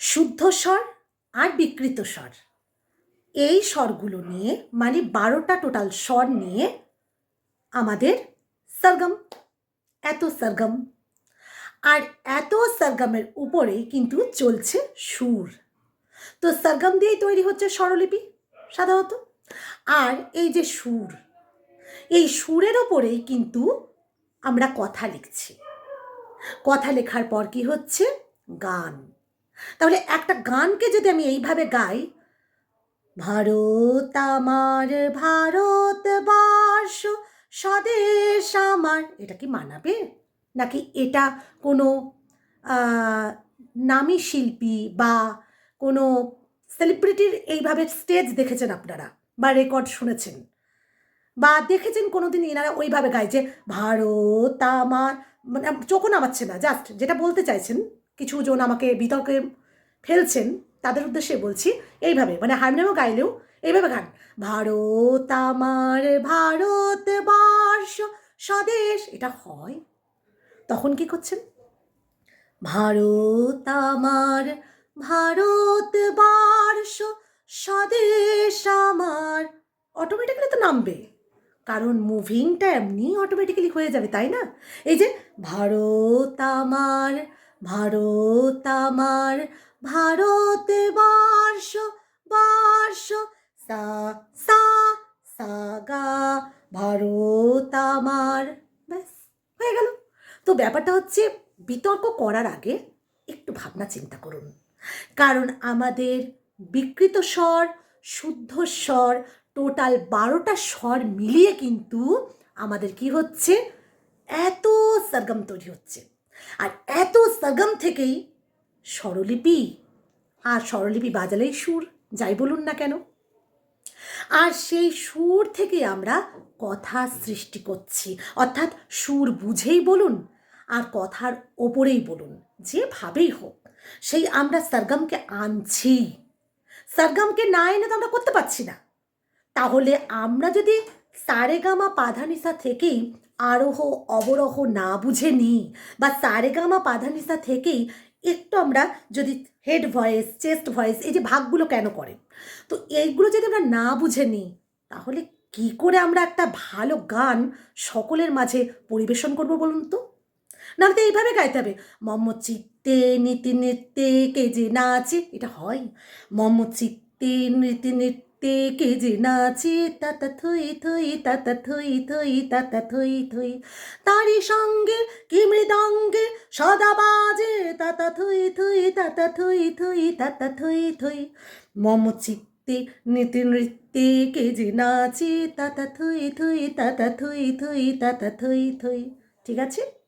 শুদ্ধ স্বর আর বিকৃত স্বর। এই স্বরগুলো নিয়ে মানে বারোটা টোটাল স্বর নিয়ে আমাদের সরগম। এত সরগম। আর এত সরগমের উপরেই কিন্তু চলছে সুর। তো সরগম দিয়েই তৈরি হচ্ছে স্বরলিপি, সাধারণত। আর এই যে সুর, এই সুরের ওপরেই কিন্তু আমরা কথা লিখছি। কথা লেখার পর কি হচ্ছে? গান। তাহলে একটা গানকে যদি আমি এইভাবে গাই, ভারত আমার ভারতবর্ষ স্বদেশ আমার। এটা কি মানাবে? নাকি এটা কোনো নামী শিল্পী বা কোনো সেলিব্রিটির এইভাবে স্টেজ দেখেছেন আপনারা বা রেকর্ড শুনেছেন? বা দেখেছেন কোনোদিন এনারা ওইভাবে গায় যে, ভারত আমার মানে চোখও নামাচ্ছে না, জাস্ট যেটা বলতে চাইছেন? কিছু জন আমাকে বিতর্কে ফেলছেন, তাদের উদ্দেশ্যে বলছি এইভাবে মানে হারমোনিয়ামও গাইলেও এইভাবে গান, ভারত আমার ভারতবর্ষ স্বদেশ এটা হয়। তখন কি করছেন? ভারত আমার ভারতবর্ষ স্বদেশ আমার অটোমেটিক্যালি তো নামবে, কারণ মুভিংটা এমনি অটোমেটিক্যালি হয়ে যাবে, তাই না? এই যে, ভারত আমার ভারত আমার ভারতবর্ষ বর্ষ, সা সা সা, গা। ভারত আমার। ব্যাস, হয়ে গেল। তো ব্যাপারটা হচ্ছে বিতর্ক করার আগে একটু ভাবনা চিন্তা করুন। কারণ আমাদের বিকৃত স্বর, শুদ্ধ স্বর, টোটাল বারোটা স্বর মিলিয়ে কিন্তু আমাদের কি হচ্ছে? এত সরগম তৈরি হচ্ছে। আর এত সরগম থেকেই স্বরলিপি আর স্বরলিপি বাজালেই সুর, যাই বলুন না কেন? আর সেই সুর থেকে আমরা কথা সৃষ্টি করছি। অর্থাৎ সুর বুঝেই বলুন আর কথার ওপরেই বলুন, যেভাবেই হোক। সেই আমরা সরগমকে আনছি। সরগমকে না এনে তো আমরা করতে পারছি না। তাহলে আমরা যদি সারেগামা পাধানিসা থেকেই আরোহ অবরোহ না বুঝে নিই। বা সারেগামা পাধানিসা থেকেই একটু আমরা যদি হেড ভয়েস চেস্ট ভয়েস এই যে ভাগগুলো কেন করে? তো এইগুলো যদি আমরা না বুঝে নিই, তাহলে কি করে আমরা একটা ভালো গান সকলের মাঝে পরিবেশন করব বলুন তো? নাহলে তো এইভাবে গাইতে হবে, মম চিত্তে নীতি নৃত্যে কে যে নাচে, এটা হয়। মম চিত্তে নীতি নৃত্যে কে যে নাচে তাতা থই থই তাতা থই থই তাতা থই থই, তারই সঙ্গে কি মৃদঙ্গে সদা বাজে তাতা থই থই তাতা থই থই তাতা থই থই। মম চিত্তে নীতি নৃত্যে কে যে নাচে তাতা থই থই তাতা থই থই তাতা থই থই। ঠিক আছে?